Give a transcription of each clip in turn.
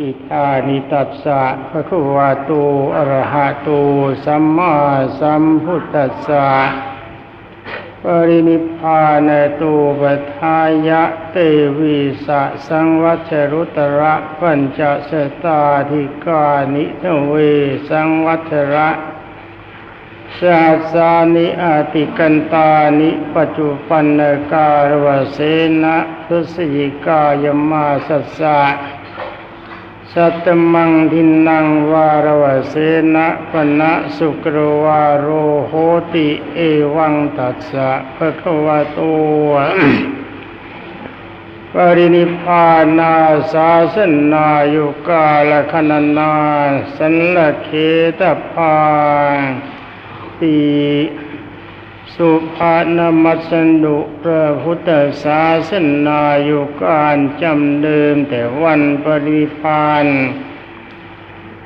อิทานิตัสสะภะคะวะโตอะระหะโตสัมมาสัมพุทธัสสะปรินิพพานโตุปทายะเตวิสะสังวัชรุตระปัญจสตาธิกานิทเวสังวัชระสาสานิอาติกันตานิปัจจุปันนการวเสนะพฤศจิกายมาสัสสะ สัตมังทินังวารวเสนะปนะสุกรวาโรโหติเอวังตัสสะภะคะวะโตปรินิพานาสาสนายุกาลคณนาสันละเคตพาติ สุภาณมัสสนุพระพุทธศาสนาอยู่การจำเดิมแต่วันปริพาน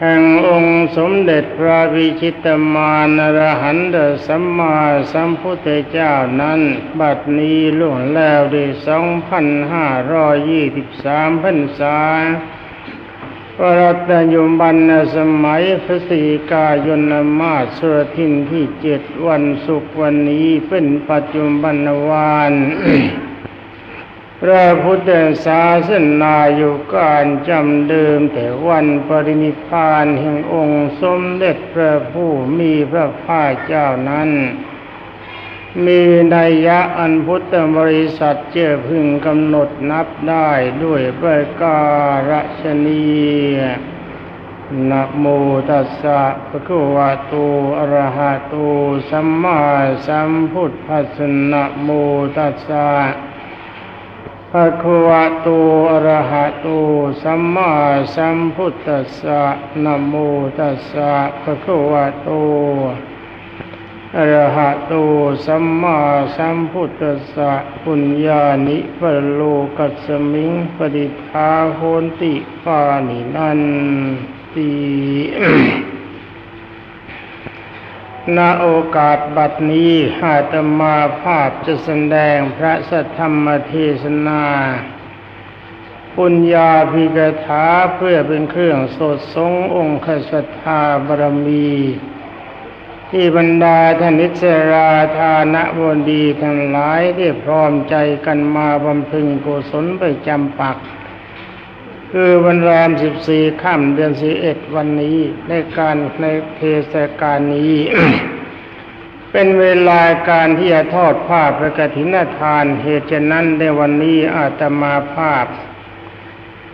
แห่งองค์สมเด็จพระวิชิตมานรหันตสัมมาสัมพุทธเจ้านั้น บัดนี้ล่วงแล้วด้สองพันห้าร้อยยี่สิบสามพรรษา ปรัตยุบันสมัยพฤศจิกายนมาสุรทินที่เจ็ดวันศุกร์วันนี้เป็นปัจจุบันวานพระพุทธศาสนาอยู่การจำเดิมแต่วันปรินิพานแห่งองค์สมเด็จพระผู้มีพระภาคเจ้านั้น มีนัยยะอันพุทธบริษัทเจ้พึงกำหนดนับได้ด้วยประการชนีนะโมตัสสะภะคะวะโตอะระหะโตสัมมาสัมพุทธัสสะนะโมตัสสะภะคะวะโตอะระหะโตสัมมาสัมพุทธัสสะนะโมตัสสะภะคะวะโต อะรหะโตสัมมาสัมพุทธัสสะปุญญานิปโลกัสมิงปฏิภาโหนติปานินันติณโอกาสบัดนี้อาตมาภาพจะแสดงพระสัทธรรมเทศนาปุญญาภิกถาเพื่อเป็นเครื่องสดทรงองค์ศรัทธาบารมี ที่บรรดาท่านนิสราธานะบดีทั้งหลายได้พร้อมใจกันมาบำเพ็ญกุศลไปจำปัก คือวันแรมสิบสี่ค่ำเดือนสิเอ็ดวันนี้ในการในเทศกาลนี้ เป็นเวลาการที่จะทอดผ้าประกฐินทานเหตุฉะนั้นในวันนี้อาตมาภาพ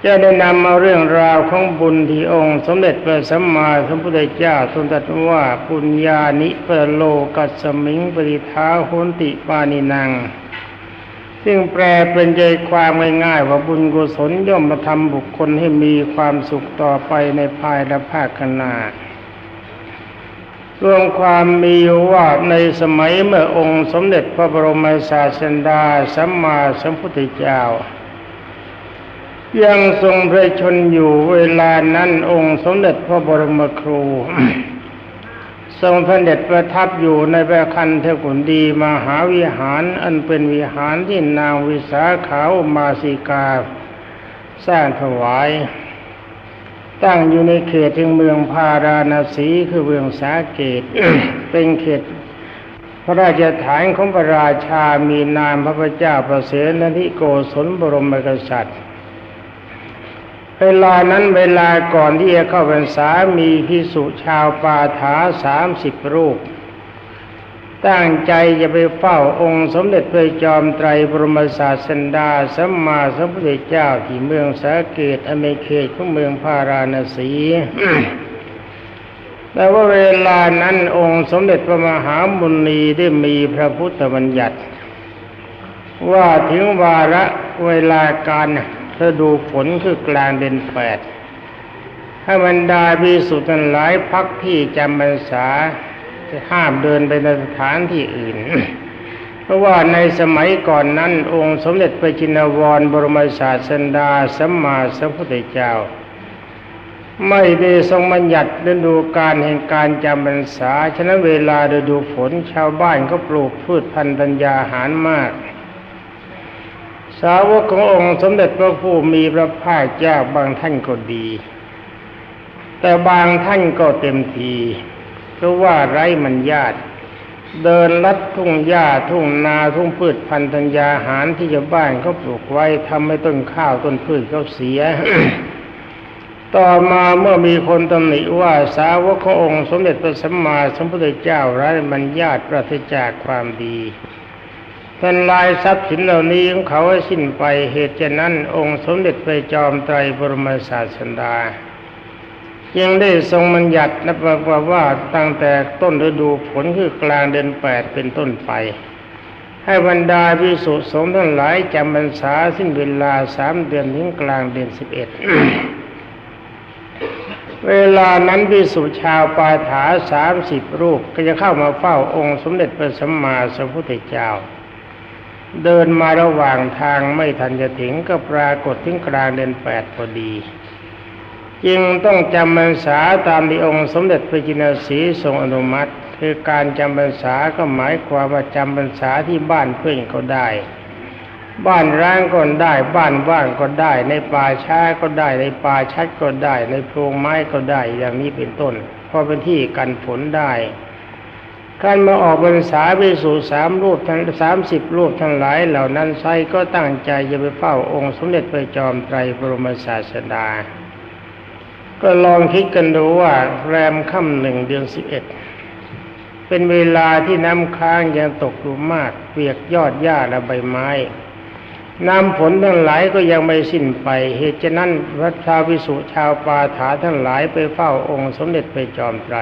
จะได้นำเอาเรื่องราวของบุญที่องค์ สมเด็จพระสัมมาสัมพุทธเจ้าทรงตรัสว่าปุญญานิปโลกัสมิงปริท้าโหนติปานินัง ซึ่งแปลเป็นใจความง่ายๆว่าบุญกุศลย่อมมาทำบุคคลให้มีความสุขต่อไปในภายและภาคหน้ารวมความมีว่าในสมัยเมื่อองค์สมเด็จพระบรมศาสดาสัมมาสัมพุทธเจ้า ยังทรงพระชนอยู่เวลานั้นองค์สมเด็จพระบรมครู ทรงพระเด็จประทับอยู่ในพระคันเทกุนดีมหาวิหารอันเป็นวิหารที่นางวิสาขาวมาสิกา สร้างถวาย ตั้งอยู่ในเขตถึงเมืองพาราณสีคือเมืองสาเกต เป็นเขตพระราชฐานของพระราชามีนามพระพเจ้าประเสริฐนิโกศลบรมกษัตริย์ เวลานั้นเวลาก่อนที่จะเข้าพรรษามีพิสุชาวปาถาสามสิบรูป ตั้งใจจะไปเฝ้าองค์สมเด็จพระจอมไตรบรมศาสดาสัมมาสัมพุทธเจ้าที่เมืองสาเกตอเมเขตของเมืองพาราณสีแต่ว่าเวลานั้นองค์สมเด็จพระมหามุนีได้มีพระพุทธบัญญัติ ว่าถึงวาระเวลาการ ฤดูฝนคือกลางเดือนแปดให้บรรดาพิสุทธิ์ทั้งหลายพักที่จำพรรษาจะห้ามเดินไปในสถานที่อื่น เพราะว่าในสมัยก่อนนั้น องค์สมเด็จพระจินวรบรมศาสดาสัมมาสัมพุทธเจ้า ไม่ได้ทรงบัญญัติฤดูการแห่งการจำพรรษา ฉะนั้นเวลาฤดูฝนชาวบ้านก็ปลูกพืชพันธุ์ัญญาหารมาก สาวกขององค์สมเด็จพระผู้มีพระภาคเจ้าบางท่านก็ดี แต่บางท่านก็เต็มที เพราะว่าไร้มันญาติเดินลัดทุ่งหญ้าทุ่งนาทุ่งพืชพันธัญญาหารที่ชาวบ้านเขาปลูกไว้ทำให้ต้นข้าวต้นพืชเขาเสีย ต่อมาเมื่อมีคนตำหนิว่าสาวกขององค์ สมเด็จพระสัมมาสัมพุทธเจ้าไร้มันญาติปราศจากความดี ท่านลายทรัพย์สินเหล่านี้ของเขาให้สิ้นไปเหตุฉะนั้น องค์สมเด็จพระจอมไตรบรมศาสดายังได้ทรงบัญญัตินะบอกว่าตั้งแต่ต้นฤดูฝนคือกลางเดือนแปดเป็นต้นไป ให้บรรดาพิสุสงฆ์ทั้งหลายจำพรรษาสิ้นเวลาสามเดือนถึงกลางเดือนสิบเอ็ดเวลานั้นพิสุชาวปาถาสามสิบรูปก็จะเข้ามาเฝ้าองค์สมเด็จพระสัมมาสัมพุทธเจ้า เดินมาระหว่างทางไม่ทันจะถึงก็ปรากฏถึงกลางเดือนแปดพอดี จึงต้องจำพรรษาตามที่องค์สมเด็จพระจินสีทรงอนุมัติ คือการจำพรรษาก็หมายความว่าจำพรรษาที่บ้านเพื่อนก็ได้ บ้านร้างก็ได้ บ้านว่างก็ได้ ในป่าช้าก็ได้ในป่าชัดก็ได้ ในโพรงไม้ก็ได้อย่างนี้เป็นต้นเพราะเป็นที่กันฝนได้ การมาออกพรรษาไปสู่สามรูปทั้งสามสิบรูปทั้งหลายเหล่านั้นไซก็ตั้งใจจะไปเฝ้าองค์สมเด็จพระจอมไตรบรมศาสดา ก็ลองคิดกันดูว่าแรมค่ำหนึ่งเดือนสิบเอ็ดเป็นเวลาที่น้ำค้างยังตกอยู่มาก เปียกยอดหญ้าและใบไม้น้ำฝนทั้งหลายก็ยังไม่สิ้นไป เหตุฉะนั้นพระชาวพิสุชาวปาถาทั้งหลายไปเฝ้าองค์สมเด็จพระจอมไตร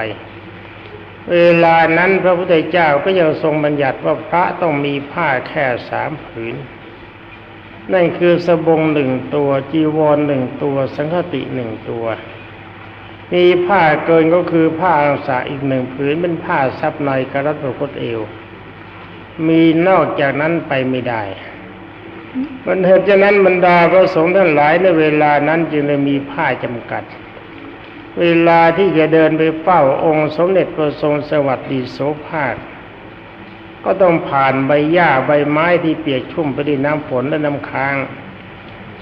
เวลานั้นพระพุทธเจ้าก็ยังทรงบัญญัติว่าพระต้องมีผ้าแค่สามผืน นั่นคือสบงหนึ่งตัว จีวรหนึ่งตัว สังฆติหนึ่งตัว มีผ้าเกินก็คือผ้าอาสาอีกหนึ่งผืนเป็นผ้าซับในกระรัตกดเอว มีนอกจากนั้นไปไม่ได้มันเหตุฉะนั้นบรรดาพระสงฆ์ทั้งหลายในเวลานั้นจึงเลยมีผ้าจำกัด เวลาที่จะเดินไปเฝ้าองค์สมเด็จพระทรงสวัสดิโสภาคก็ต้องผ่านใบหญ้าใบไม้ที่เปียกชุ่มไปด้วยน้ำฝนและน้ำค้าง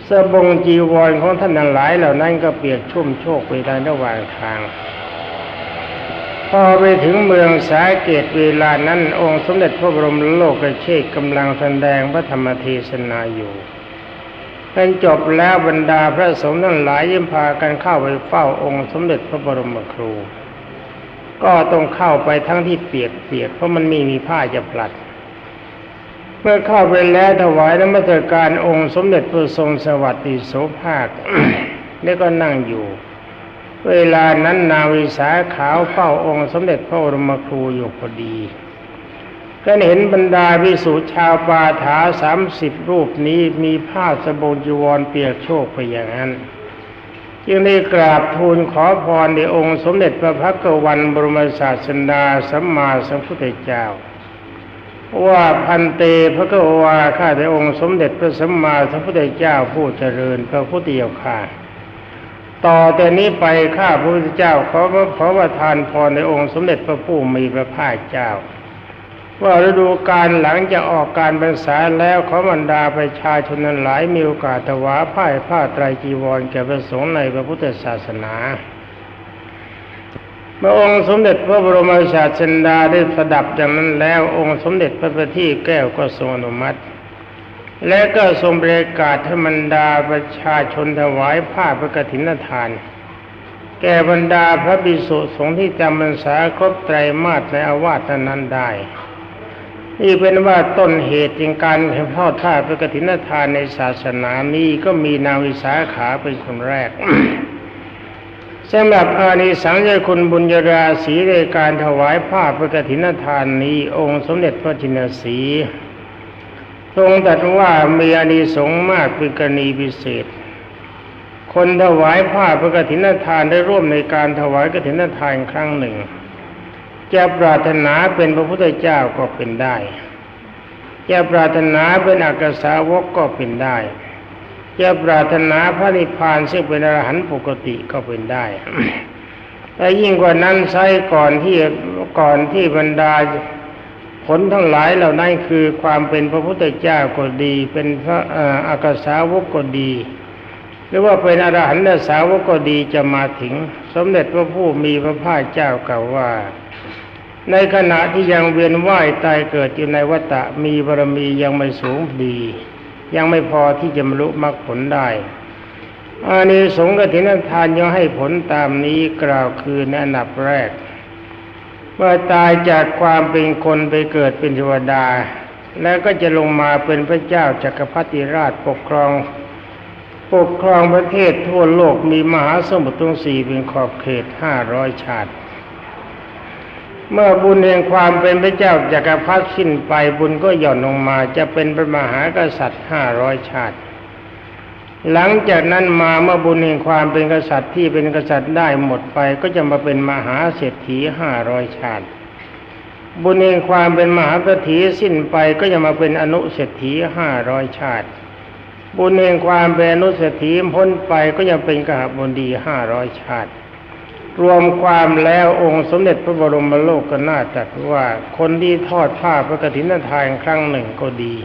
เสบงจีวรของท่านนังหลาย เหล่านั้นก็เปียกชุ่มโชกไปในระหว่างทาง พอไปถึงเมืองสาเกตเวลานั้น องค์สมเด็จพระบรมโลกเชษกำลังแสดงพระธรรมเทศนาอยู่ เป็นจบแล้วบรรดาพระสงฆ์ทั้งหลายยิ่งพากันเข้าไปเฝ้าองค์สมเด็จพระบรมครู ก็ต้องเข้าไปทั้งที่เปียกเปียกเพราะมันไม่มีผ้าจะปลัด เมื่อเข้าไปแล้วถวายนมัสการองค์สมเด็จพระทรงสวัสดิโสภาคแล้วก็นั่งอยู่ เวลานั้นนาวิสาขาวเฝ้าองค์สมเด็จพระบรมครูอยู่พอดี ก็เห็นบรรดาวิสุชาวปาถาสามสิบรูปนี้มีผ้าสบงจีวรเปียกโชกไปอย่างนั้น จึงได้กราบทูลขอพรในองค์สมเด็จพระพักตร์วันบรมศาสดาสัมมาสัมพุทธเจ้าว่าพันเตพระกวาข้าแต่องค์สมเด็จพระสัมมาสัมพุทธเจ้าผู้เจริญพระพุทธเจ้าข้าต่อแต่นี้ไปข้าพระพุทธเจ้าขอขอประทานพรในองค์สมเด็จพระผู้มีพระภาคเจ้า ว่าฤดูการหลังจะออกการบรรษาแล้วขอบรรดาประชาชนนั้นหลายมีโอกาสถวายผ้าผ้าไตรจีวรแก่พระสงฆ์ในพระพุทธศาสนาเมื่อองค์สมเด็จพระบรมศาสดาได้สดับอย่างนั้นแล้วองค์สมเด็จพระบัณฑิตแก้วก็ทรงอนุมัติ และก็ทรงประกาศให้บรรดาประชาชนถวายผ้าพระกฐินทาน แก่บรรดาพระภิกษุสงฆ์ที่จำพรรษาครบไตรมาสในอาวาสนั้นได้ นี่เป็นว่าต้นเหตุจึงการทอดท่าพระกฐินทานในศาสนานี้ก็มีนางวิสาขาเป็นคนแรกสำหรับอานิสังส์คุณบุญยราศีในการถวายผ้าพระกฐินทานนี้องค์สมเด็จพระจินสีทรงตรัสว่ามีอานิสงส์มากเป็นกรณีพิเศษ คนถวายผ้าพระกฐินทานได้ร่วมในการถวายกฐินทานครั้งหนึ่ง จะปรารถนาเป็นพระพุทธเจ้าก็เป็นได้จะปรารถนาเป็นอักษาวกก็เป็นได้จะปรารถนาพระนิพพานซึ่งเป็นอรหันต์ปกติก็เป็นได้แต่ยิ่งกว่านั้นใช้ก่อนที่ก่อนที่บรรดาผลทั้งหลายเหล่านั้นคือความเป็นพระพุทธเจ้าก็ดี เป็นพระอ่ออากสาวกก็ดี หรือว่าเป็นอรหันตสาวกก็ดีจะมาถึง สมเด็จพระผู้มีพระภาคเจ้ากล่าวว่า ในขณะที่ยังเวียนว่ายตายเกิดอยู่ในวัฏฏะมีบารมียังไม่สูงดี ยังไม่พอที่จะบรรลุมรรคผลได้อานิสงส์กฐินทานยังให้ผลตามนี้กล่าวคือในอันดับแรก เมื่อตายจากความเป็นคนไปเกิดเป็นเทวดา แล้วก็จะลงมาเป็นพระเจ้าจักรพรรดิราชปกครอง ปกครองประเทศทั่วโลกมีมหาสมุทรทั้งสี่เป็นขอบเขตห้าร้อยชาติ เมื่อบุญแห่งความเป็นพระเจ้าจักรพรรดิสิ้นไปบุญก็หย่อนลงมาจะเป็นพระมหากษัตริย์ห้าร้อยชาติ หลังจากนั้นมาเมื่อบุญแห่งความเป็นกษัตริย์ที่เป็นกษัตริย์ได้หมดไปก็จะมาเป็นมหาเศรษฐีห้าร้อยชาติ บุญแห่งความเป็นมหาเศรษฐีสิ้นไปก็จะมาเป็นอนุเศรษฐีห้าร้อยชาติ บุญแห่งความเป็นอนุเศรษฐีพ้นไปก็ยังเป็นกหบดีห้าร้อยชาติ รวมความแล้วองค์สมเด็จพระบรมโลกก็น่าจัดว่าคนที่ทอดผ้าพระกฐินทานครั้งหนึ่งก็ดี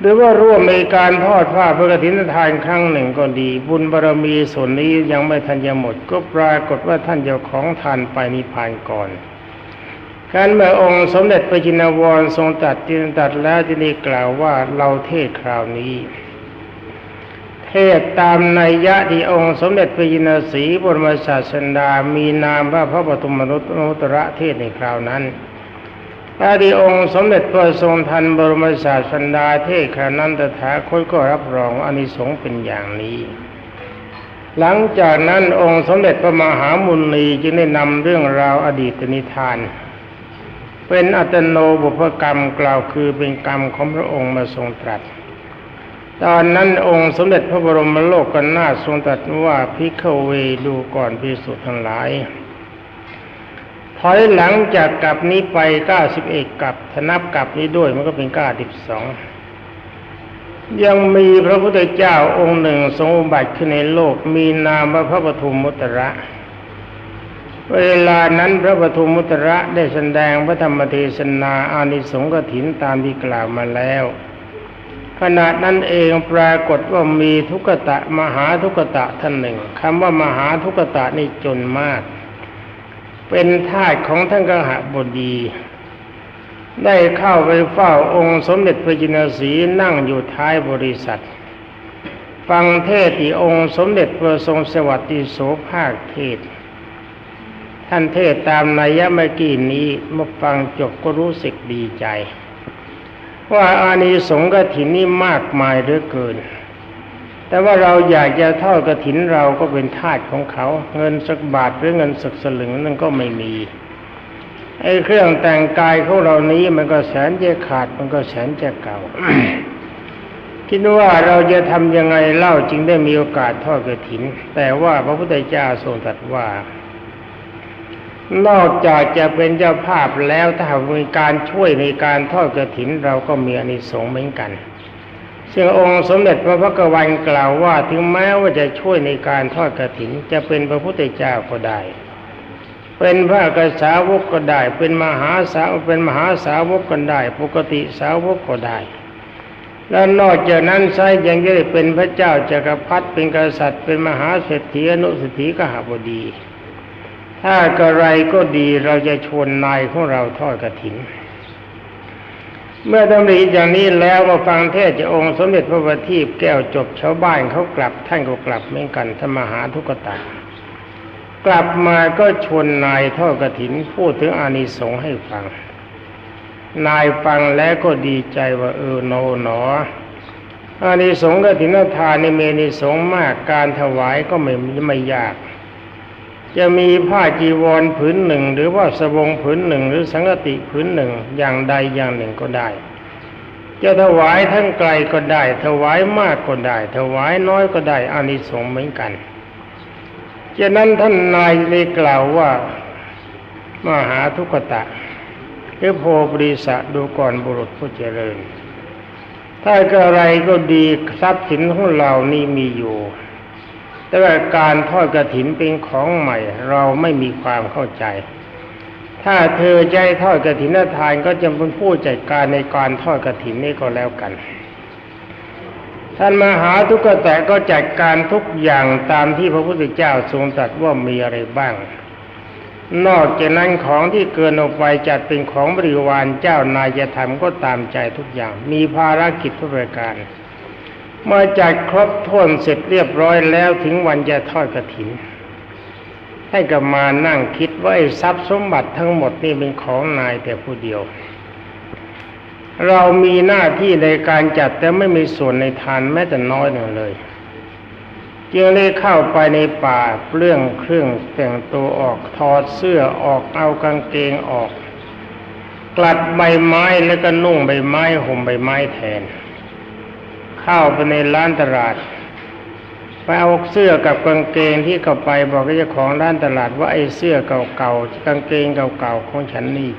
หรือว่าร่วมในการทอดผ้าพระกฐินทานครั้งหนึ่งก็ดี บุญบารมีส่วนนี้ยังไม่ทันจะหมด ก็ปรากฏว่าท่านเจ้าของทานไปนิพพานก่อนการเมื่อองค์สมเด็จพระจินวรทรงตัดจินตัดแล้วที่นี่กล่าวว่าเราเทศคราวนี้ เทศตามนัยยะที่องค์สมเด็จพระยินสีบรมศาสดามีนามว่าพระปฐมมนุษย์นุตระเทศในคราวนั้นถ้าที่องค์สมเด็จพระทรงทันบรมศาสดาเทศคราวนั้นตถาคตก็รับรองอนิสงส์เป็นอย่างนี้ หลังจากนั้นองค์สมเด็จพระมหามุนีจึงได้นำเรื่องราวอดีตนิทาน เป็นอัตโนบุพกรรมกล่าวคือเป็นกรรมของพระองค์มาทรงตรัส ตอนนั้นองค์สมเด็จพระบรมโลกกนาถทรงตรัสว่าพิกเวดูก่อนพิสุทธ์ทั้งหลายถอยหลังจากกลับนี้ไป91กลับถ้านับกลับนี้ด้วยมันก็เป็น92ยังมีพระพุทธเจ้าองค์หนึ่งทรงอุบัติขึ้นในโลก มีนามว่าพระปฐุมมุตระ เวลานั้นพระปฐุมมุตระได้แสดงพระธรรมเทศนาอานิสงส์กถินตามที่กล่าวมาแล้ว ขณะนั้นเองปรากฏว่ามีทุกตะมหาทุกตะท่านหนึ่งคำว่ามหาทุกตะนี่จนมาก เป็นทาสของท่านกหบดี ได้เข้าไปเฝ้าองค์สมเด็จพระจินสีนั่งอยู่ท้ายบริษัท ฟังเทศที่องค์สมเด็จพระทรงสวัสดิโสภาคเทศ ท่านเทศตามนัยยะเมื่อกี้นี้เมื่อฟังจบก็รู้สึกดีใจ ว่าอานิสงส์กถินนี่มากมายเหลือเกิน แต่ว่าเราอยากจะทอดกถินเราก็เป็นทาสของเขา เงินสักบาทหรือเงินสักสลึงนั่นก็ไม่มีไอ้เครื่องแต่งกายของเรานี้มันก็แสนจะขาดมันก็แสนจะเก่าคิดว่าเราจะทำยังไงเล่าจึงได้มีโอกาสทอดกถิน แต่ว่าพระพุทธเจ้าทรงตรัสว่า นอกจากจะเป็นเจ้าภาพแล้วถ้ามีการช่วยในการทอดกระถินเราก็มีอานิสงส์เหมือนกันซึ่งองค์สมเด็จพระพักวันกล่าวว่าถึงแม้ว่าจะช่วยในการทอดกระถินจะเป็นพระพุทธเจ้าก็ได้ เป็นพระกษาวกก็ได้ เป็นมหาสาวเป็นมหาสาวกก็ได้ ปกติสาวกก็ได้ แล้วนอกจากนั้นไซยังจะได้เป็นพระเจ้าจักรพรรดิเป็นกษัตริย์เป็นมหาเศรษฐีอนุเศรษฐีกหบดี ถ้ากระไรก็ดีเราจะชวนนายของเราทอดกระถินเมื่อดำริอย่างนี้แล้วมาฟังเทศจากองค์สมเด็จพระบัณฑิตแก้วจบชาวบ้านเขากลับ ท่านก็กลับเหมือนกันธรรมหาทุกตากลับมาก็ชวนนายทอดกระถินพูดถึงอานิสงส์ให้ฟัง นายฟังแล้วก็ดีใจว่าเออโนหนอ อานิสงส์กฐินทานในเมนิสงส์มากการถวายก็ไม่ไม่ยาก จะมีผ้าจีวรผืนหนึ่ง หรือว่าสบงผืนหนึ่ง หรือสังกติผืนหนึ่งอย่างใดอย่างหนึ่งก็ได้ จะถวายทั้งไกลก็ได้ ถวายมากก็ได้ ถวายน้อยก็ได้อานิสงส์เหมือนกันฉะนั้นท่านนายเลยกล่าวว่ามหาทุกตะหรือโพบริสะดูก่อนบุรุษผู้เจริญ ถ้าก็อะไรก็ดีทรัพย์สินของเรานี่มีอยู่ แต่ว่าการทอดกระถินเป็นของใหม่ เราไม่มีความเข้าใจ ถ้าเธอให้ทอดกระถินทานก็จะเป็นผู้จัดการในการทอดกระถินนี้ก็แล้วกัน ท่านมหาทุกขแตะก็จัดการทุกอย่างตามที่พระพุทธเจ้าทรงตรัสว่ามีอะไรบ้าง นอกจากนั้นของที่เกินออกไปจัดเป็นของบริวารเจ้านายจะทำก็ตามใจทุกอย่าง มีภารกิจทุกประการ มื่อจัดครบถ้วนเสร็จเรียบร้อยแล้วถึงวันจะทอดกระถิน ให้กับมานั่งคิดว่าไอ้ทรัพย์สมบัติทั้งหมดนี่เป็นของนายแต่ผู้เดียว เรามีหน้าที่ในการจัดแต่ไม่มีส่วนในทานแม้แต่น้อยหนึ่งเลยจึงได้เข้าไปในป่าเปลื้องเครื่องแต่งตัวออกถอดเสื้อออกเอากางเกงออก กลัดใบไม้แล้วก็นุ่งใบไม้ห่มใบไม้แทน เข้าไปในร้านตลาดไปเอาเสื้อกับกางเกงที่เข้าไปบอกกับเจ้าของร้านตลาดว่าไอ้เสื้อเก่าๆกางเกงเก่าๆของฉันนี่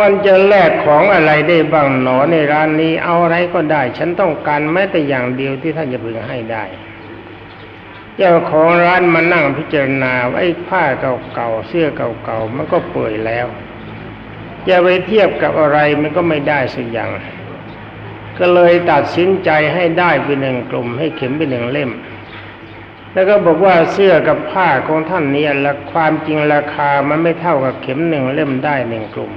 มันจะแลกของอะไรได้บ้างหนอในร้านนี้เอาอะไรก็ได้ ฉันต้องการแม้แต่อย่างเดียวที่ท่านจะพึงให้ได้ เจ้าของร้านมานั่งพิจารณาว่าไอ้ผ้าเก่าๆเสื้อเก่าๆมันก็เปื่อยแล้วจะไปเทียบกับอะไรมันก็ไม่ได้สักอย่าง ก็เลยตัดสินใจให้ได้เป็นหนึ่งกลุ่ม ให้เข็มเป็นหนึ่งเล่ม แล้วก็บอกว่าเสื้อกับผ้าของท่านเนี่ยละความจริงราคามันไม่เท่ากับเข็มหนึ่งเล่มได้หนึ่งกลุ่ม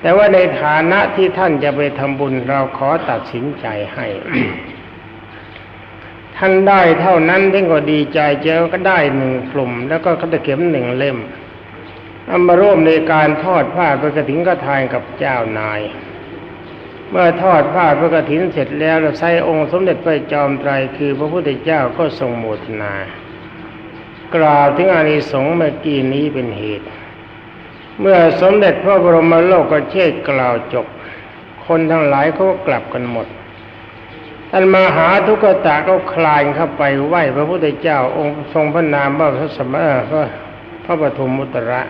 แต่ว่าในฐานะที่ท่านจะไปทำบุญเราขอตัดสินใจให้ท่านได้เท่านั้นท่านก็ดีใจเจอก็ได้หนึ่งกลุ่ม แล้วก็กระเข็มหนึ่งเล่มเอามาร่วมในการทอดผ้าพระกฐินก็ทานกับเจ้านาย เมื่อทอดผ้าพระกฐินเสร็จแล้วเราใช้องค์สมเด็จพระจอมไตรคือพระพุทธเจ้าก็ทรงโมทนา กล่าวถึงอานิสงส์เมื่อกี้นี้เป็นเหตุ เมื่อสมเด็จพระบรมโลกเชษกล่าวจบ คนทั้งหลายเขาก็กลับกันหมดท่านมหาทุกตะก็คลายเข้าไปไหว้พระพุทธเจ้าองค์ทรงพระนามว่าพระสมเอพระพระปฐมมุตระ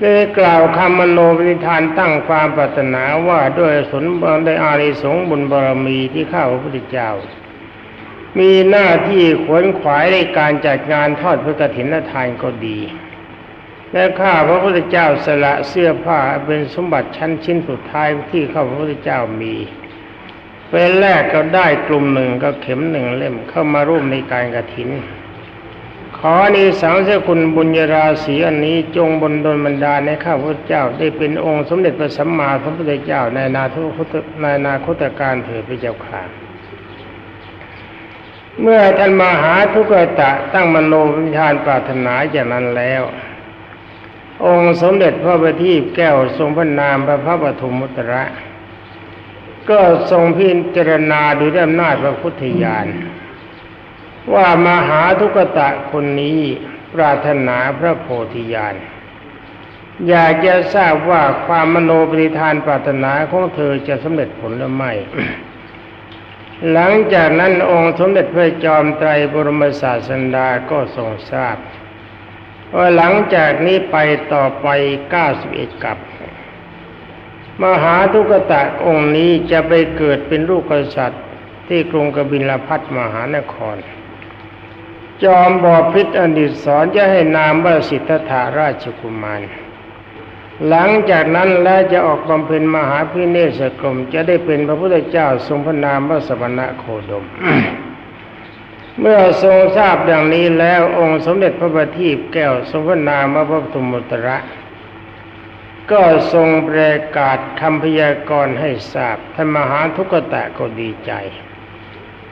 ได้กล่าวคำมโนปณิธานตั้งความปรารถนาว่าด้วยสนบได้อาริสงบุญบารมีที่ข้าพระพุทธเจ้า มีหน้าที่ขวนขวายในการจัดงานทอดพระกฐินทานก็ดี และข้าพระพุทธเจ้าสละเสื้อผ้าเป็นสมบัติชั้นชิ้นสุดท้ายที่ข้าพระพุทธเจ้ามีเป็นแรกก็ได้กลุ่มหนึ่งก็เข็มหนึ่งเล่มเข้ามาร่วมในการกระถิน ขอในสังเสคุณบุญญาราศีอันนี้จงบนดลบรรดาในข้าพระเจ้าได้เป็นองค์สมเด็จพระสัมมาสัมพุทธเจ้าในนาทุคตในนาคตการเถิดพระเจ้าค่ะเมื่อท่านมหาทุกตะตั้งมโนวิญญาณปรารถนาอย่างนั้นแล้ว องค์สมเด็จพระบัณฑิตแก้วทรงพระนามพระพระปฐมมุตระ ก็ทรงพิจารณาดูด้วยอำนาจพระพุทธญาณ ว่ามหาทุกตะคนนี้ปรารถนาพระโพธิญาณอยากจะทราบว่าความมโนปริธานปรารถนาของเธอจะสำเร็จผลหรือไม่ หลังจากนั้นองค์สมเด็จพระจอมไตรบรมศาสดาก็ทรงทราบว่าหลังจากนี้ไปต่อไป91กับ มหาทุกตะองค์นี้จะไปเกิดเป็นลูกกษัตริย์ที่กรุงกบิลพัทมหานคร จอมบอพิษอดิศสอนจะให้นามว่าสิทธัตถาราชกุมาร หลังจากนั้นแล้วจะออกบำเพ็ญมหาพิเนศกรม จะได้เป็นพระพุทธเจ้าทรงพระนามว่าสมณะโคดม เมื่อทรงทราบดังนี้แล้วองค์สมเด็จพระบัณฑิตแก้วทรงพระนามว่าพระปฐมมุตระก็ทรงประกาศคำพยากรณ์ให้ทราบท่านมหาทุกตะก็ดีใจ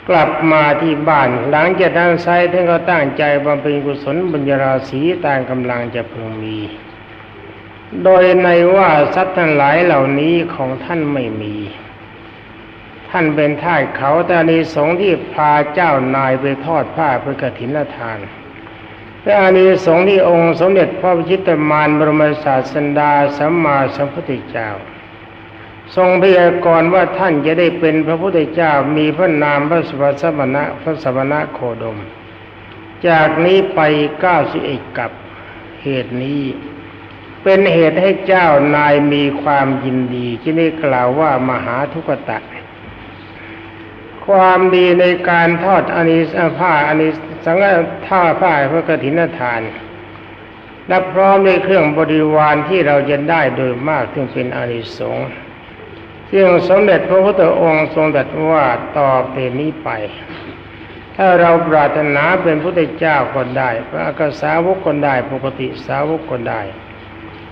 กลับมาที่บ้านหลังจากนั้นไซท่านก็ตั้งใจบำเพ็ญกุศลบุญญาราศีตามกำลังจะพึงมี โดยในว่าทรัพย์ทั้งหลายเหล่านี้ของท่านไม่มี ท่านเป็นทาสเขาแต่ในสงส์ที่พาเจ้านายไปทอดผ้าเพื่อกฐินทานและอานิสงส์ที่องค์สมเด็จพระพิชิตมารบรมศาสดาสัมมาสัมพุทธเจ้า ทรงพยากรณ์ว่าท่านจะได้เป็นพระพุทธเจ้ามีพระนามพระสุภสมณะพระสมณะโคดม จากนี้ไปเก้าสิบเอ็ดกับเหตุนี้ เป็นเหตุให้เจ้านายมีความยินดีที่ได้กล่าวว่ามหาทุกตะ ความดีในการทอดอานิสผ้าอานิสังฆท่าผ้าพระกฐินทานและพร้อมด้วยเครื่องบริวารที่เราจะได้โดยมากถึงเป็นอานิสงส์ ซึ่งสมเด็จพระพุทธองค์ทรงตรัสว่าต่อไปนี้ไป ถ้าเราปรารถนาเป็นพุทธเจ้าก็ได้ พระอักษาวกก็ได้ปกติสาวกก็ได้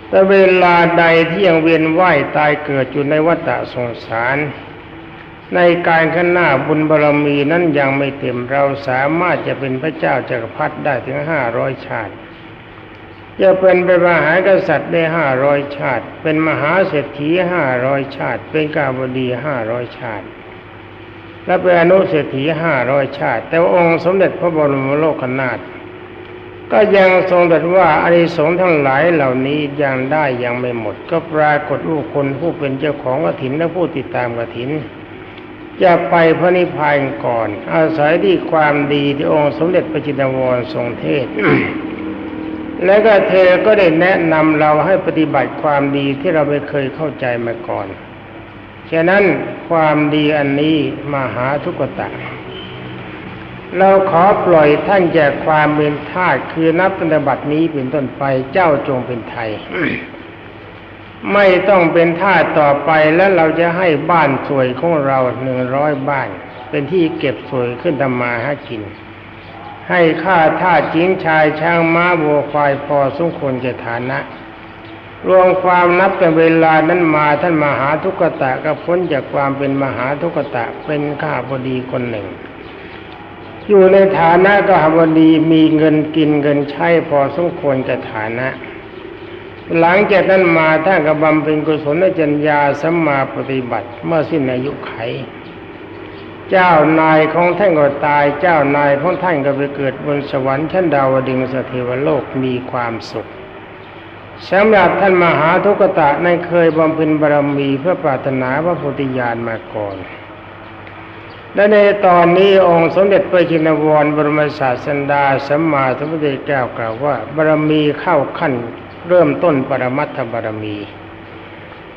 แต่เวลาใดที่ยังเวียนว่ายตายเกิดอยู่ในวัฏสงสาร ในการข้างหน้าบุญบารมีนั้นยังไม่เต็มเราสามารถจะเป็นพระเจ้าจักรพรรดิได้ถึงห้าร้อยชาติ จะเป็นเป็นมหากษัตริย์ได้ห้าร้อยชาติ เป็นมหาเศรษฐีห้าร้อยชาติ เป็นกาบดีห้าร้อยชาติ และเป็นอนุเศรษฐีห้าร้อยชาติ แต่องค์สมเด็จพระบรมโลกนาถก็ยังทรงตรัสว่าอานิสงส์ทั้งหลายเหล่านี้ยังได้ยังไม่หมด ก็ปรากฏว่าคนผู้เป็นเจ้าของกฐินและผู้ติดตามกฐิน จะไปพระนิพพานก่อน อาศัยที่ความดีที่องค์สมเด็จพระจินวรทรงเทศ และก็เธอก็ได้แนะนำเราให้ปฏิบัติความดีที่เราไม่เคยเข้าใจมาก่อน ฉะนั้นความดีอันนี้มหาทุกตะเราขอปล่อยท่านจากความเป็นทาสคือนับปฏิบัตินี้เป็นต้นไปเจ้าจงเป็นไทย ไม่ต้องเป็นทาสต่อไปแล้วเราจะให้บ้านสวยของเราหนึ่งร้อยบ้าน เป็นที่เก็บสวยขึ้นทำมาหากิน ให้ค่าทาสจิงชายช้างม้าวัวควายพอสมควรแก่ฐานะ รวมความนับแต่เวลานั้นมาท่านมหาทุกตะก็พ้นจากความเป็นมหาทุกตะเป็นข้าพอดีคนหนึ่ง อยู่ในฐานะก็หบดีมีเงินกินเงินใช้พอสมควรแก่ฐานะหลังจากนั้นมาท่านก็บำเพ็ญกุศลจัญญาสัมมาปฏิบัติ เมื่อสิ้นอายุไข เจ้านายของท่านก็ตาย เจ้านายของท่านก็ไปเกิดบนสวรรค์ชั้นดาวดึงสเทวโลกมีความสุขสำหรับท่านมหาทุกตะนั้นเคยบำเพ็ญบารมีเพื่อปรารถนาพระโพธิญาณมาก่อน และในตอนนี้องค์สมเด็จพระจินวรบรมศาสดาสัมมาสัมพุทธเจ้ากล่าวว่าบารมีเข้าขั้นเริ่มต้นปรมัตถบารมี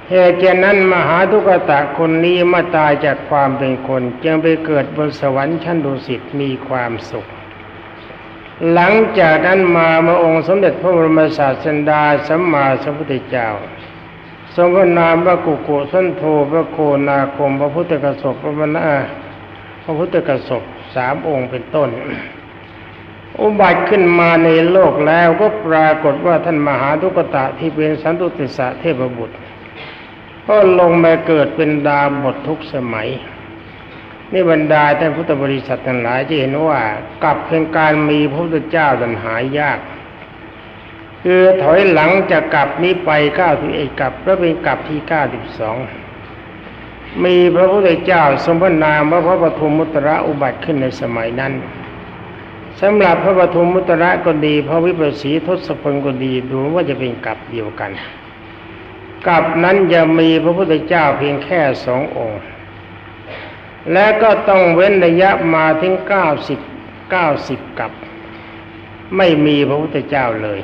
เหตุเช่นนั้นมหาทุกตะคนนี้มื่อตายจากความเป็นคน จึงไปเกิดบนสวรรค์ชั้นดุสิตมีความสุข หลังจากนั้นมาเมื่อองค์สมเด็จพระบรมศาสดาสัมมาสัมพุทธเจ้า ทรงพระนามพระกุกุสันโธพระโคนาคม พระพุทธกสบพระมนาพระพุทธกสบสามองค์เป็นต้น อุบัติขึ้นมาในโลกแล้วก็ปรากฏว่าท่านมหาทุกตะที่เป็นสันตุติสะเทพบุตร ก็ลงมาเกิดเป็นดาบททุกสมัยนี่บรรดาท่านพุทธบริษัททั้งหลายจะเห็นว่ากับเพียงการมีพระพุทธเจ้าดันหายาก คือถอยหลังจากกลับนี้ไปเก้าสิบเอ็ดกลับแล้วเป็นกลับที่เก้าสิบสองมีพระพุทธเจ้าทรงพนามว่าพระปฐุมมุตระอุบัติขึ้นในสมัยนั้นสำหรับพระปฐุมมุตระก็ดี พระวิปัสสีทศพลก็ดีดูว่าจะเป็นกลับเดียวกัน กับนั้นจะมีพระพุทธเจ้าเพียงแค่สององค์ และก็ต้องเว้นระยะมาถึงเก้าสิบเก้าสิบกับ ไม่มีพระพุทธเจ้าเลย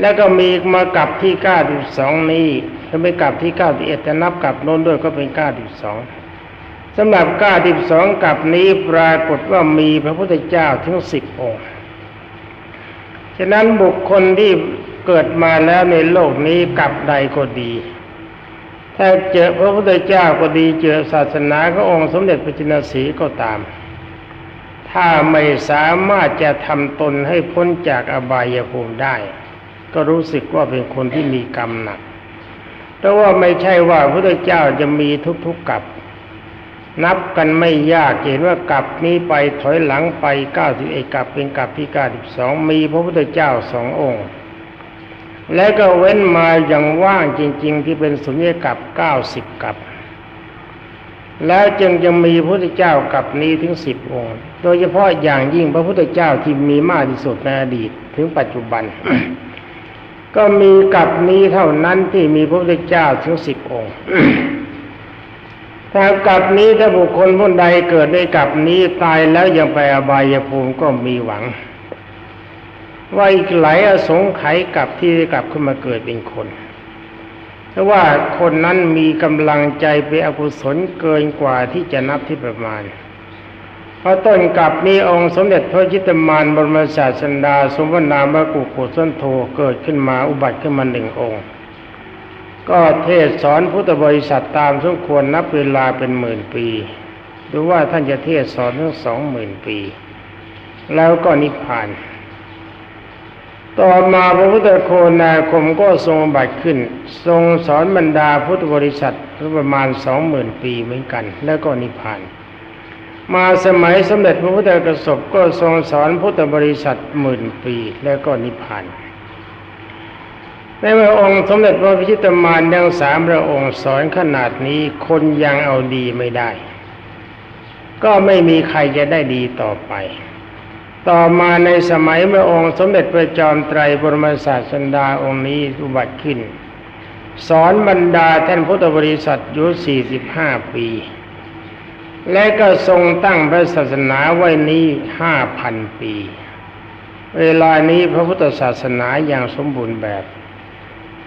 แล้วก็มีมากับที่เก้าสิบสองนี้ถ้าไม่กลับที่เก้าสิบเอ็ดจะนับกลับโน้นด้วยก็เป็นเก้าสิบสองสำหรับเก้าสิบสองกับนี้ปรากฏว่ามีพระพุทธเจ้าถึงสิบองค์ฉะนั้นบุคคลที่ เกิดมาแล้วในโลกนี้กับใดก็ดีถ้าเจอพระพุทธเจ้าก็ดีเจอศาสนาขององค์สมเด็จพระจินสีก็ตาม ถ้าไม่สามารถจะทำตนให้พ้นจากอบายภูมิได้ ก็รู้สึกว่าเป็นคนที่มีกรรมหนักแต่ว่าไม่ใช่ว่าพระพุทธเจ้าจะมีทุกๆกับ นับกันไม่ยากเห็นว่ากับนี้ไปถอยหลังไปเก้าสิบเอ็ดกับเป็นกับที่เก้าสิบสองมีพระพุทธเจ้าสององค์ และก็เว้นมาอย่างว่างจริง ๆ ที่เป็นสุญญกับเก้าสิบกับ แล้วจึงจะมีพระพุทธเจ้ากับนี้ถึงสิบองค์ โดยเฉพาะอย่างยิ่งพระพุทธเจ้าที่มีมากที่สุดในอดีตถึงปัจจุบัน ก็มีกับนี้เท่านั้นที่มีพระพุทธเจ้าถึงสิบองค์ถ้ากับนี้ถ้าบุคคลผู้ใดเกิดในกับนี้ตายแล้วยังไปอบายภูมิก็มีหวัง ว่าอีกหลายอสงไขยกับที่กลับขึ้นมาเกิดเป็นคนเพราะว่าคนนั้นมีกำลังใจไปอกุศลเกินกว่าที่จะนับที่ประมาณเพราะต้นกลับมีองค์สมเด็จพระจิตตมานบรมศาสดาสมวนาบกุกุสันโธเกิดขึ้นมาอุบัติขึ้นมาหนึ่งองค์ ก็เทศสอนพุทธบริษัทตามสมควรนับเวลาเป็นหมื่นปีดูว่าท่านจะเทศสอนทั้งสองหมื่นปี แล้วก็นิพพาน ต่อมาพระพุทธโคนาคมก็ทรงบัติขึ้น ทรงสอนบรรดาพุทธบริษัทประมาณสองหมื่นปีเหมือนกัน แล้วก็นิพพาน มาสมัยสมเด็จพระพุทธกสบก็ทรงสอนพุทธบริษัทหมื่นปีแล้วก็นิพพานในเมื่อองค์สมเด็จพระพิชิตมารยังสามพระองค์สอนขนาดนี้คนยังเอาดีไม่ได้ ก็ไม่มีใครจะได้ดีต่อไป ต่อมาในสมัยเมื่อองค์สมเด็จพระจอมไตรบรมศาสดาองค์นี้อุบัติขึ้น สอนบรรดาท่านพุทธบริษัทอยู่ 45 ปี และก็ทรงตั้งพระศาสนาไว้นี้ 5,000 ปี เวลานี้พระพุทธศาสนาอย่างสมบูรณ์แบบ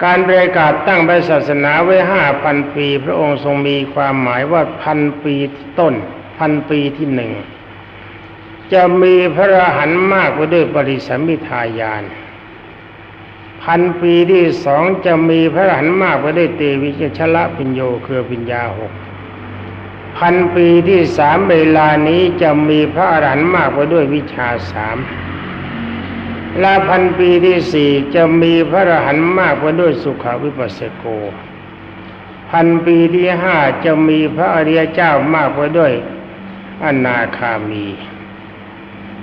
การประกาศตั้งพระศาสนาไว้ 5,000 ปี พระองค์ทรงมีความหมายว่าพันปีต้นพันปีที่หนึ่ง จะมีพระอรหันต์มากกว่าด้วยปริสัมมิทายานพันปีที่สองจะมีพระอรหันต์มากกว่าด้วยเตวิชชละปิญโยคือปิญญาหกพันปีที่สามเวลานี้จะมีพระอรหันต์มากกว่าด้วยวิชาสามและพันปีที่สี่จะมีพระอรหันต์มากกว่าด้วยสุขวิปัสสโก พันปีที่ห้าจะมีพระอริยเจ้ามากกว่าด้วยอนาคามี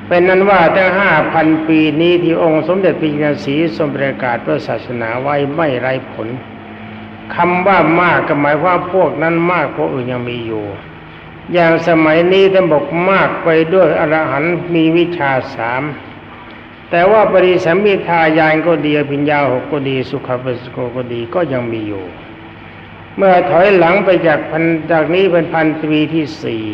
เป็นนั้นว่าตั้งห้าพันปีนี้ที่องค์สมเด็จพระนสีทรงประกาศพระศาสนาไว้ไม่ไรผลคำว่ามากก็หมายว่าพวกนั้นมากพวกอื่นยังมีอยู่ อย่างสมัยนี้ท่านบอกมากไปด้วยอรหันต์มีวิชาสามแต่ว่าปริสัมมิทายานก็ดีอภิญญาหกก็ดี สุขปัสโกก็ดีก็ยังมีอยู่ เมื่อถอยหลังไปจากพันจากนี้เป็นพันปีที่สี่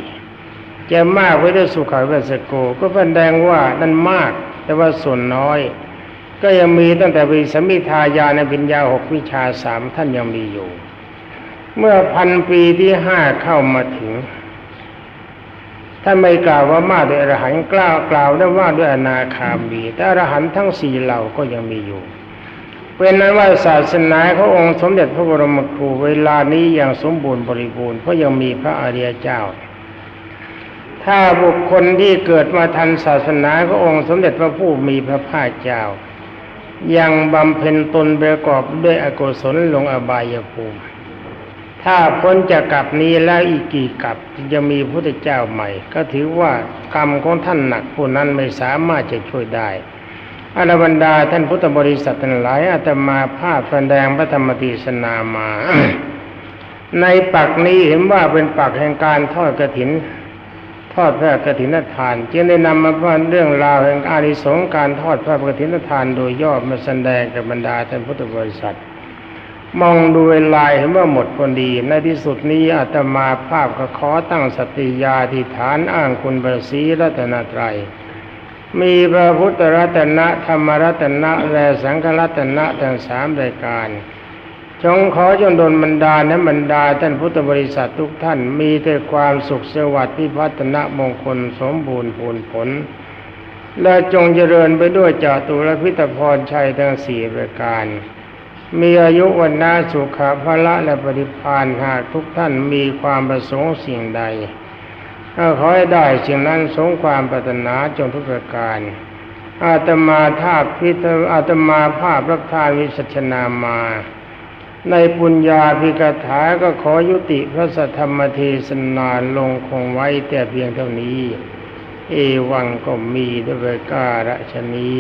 จะมากไว้ด้วยสุขปัสสโก ก็แสดงว่านั่นมาก แต่ว่าส่วนน้อย ก็ยังมีตั้งแต่ปริสมิทายานอภิญญาหกวิชาสามท่านยังมีอยู่ เมื่อพันปีที่ห้าเข้ามาถึงท่านไม่กล่าวว่ามากด้วยอรหันต์กล่าวกล่าวได้ว่าด้วยอนาคามีแต่อรหันต์ทั้งสี่เหล่าก็ยังมีอยู่เป็นนั้นว่าศาสนาขององค์สมเด็จพระบรมครูเวลานี้อยังสมบูรณ์บริบูรณ์เพราะยังมีพระอริยเจ้า ถ้าบุคคลที่เกิดมาทันศาสนาขององค์สมเด็จพระผู้มีพระภาคเจ้า ยังบำเพ็ญตนประกอบด้วยอกุศลลงอบายภูมิ ถ้าพ้นจากกลับนี้แล้วอีกกี่กลับจะมีพระเจ้าใหม่ ก็ถือว่ากรรมของท่านหนักผู้นั้นไม่สามารถจะช่วยได้อรบรรดาท่านพุทธบริษัททั้งหลายอาตมาภาพแสดงพระธรรมติสนามา ในปักนี้เห็นว่าเป็นปักแห่งการทอดกระถิน ทอดพระกฐินทาน จึงได้นำมาพูดเรื่องราวแห่งอานิสงส์การทอดพระกฐินทานโดยย่อมาแสดงกับบรรดาท่านพุทธบริษัท มองดูเวลาเห็นว่าหมดพอดี ในที่สุดนี้อาตมาภาพก็ขอตั้งสติยาธิฐานอ้างคุณบรสีรัตนตรัยมีพระพุทธรัตนะธรรมรัตนะและสังฆรัตนะทั้งสามรายการ จงขอจงดลบรรดาและบรรดาท่านพุทธบริษัททุกท่านมีแต่ความสุขสวัสดิ์พิพัฒนมงคลสมบูรณ์ผลผล และจงเจริญไปด้วยจาตุรพิธพรชัยทั้งสี่ประการ มีอายุวันนาสุขภาละและปฏิพานหากทุกท่านมีความประสงค์สิ่งใดก็ขอให้ได้สิ่งนั้นสงความปรารถนาจงทุกประการ อาตมาทาพิทอาตมาภาพรับทานวิสัชนามา ในปุญญาภิกถาก็ขอยุติพระสัทธรรมเทศนาลงคงไว้แต่เพียงเท่านี้ เอวังก็มีด้วยการะชนี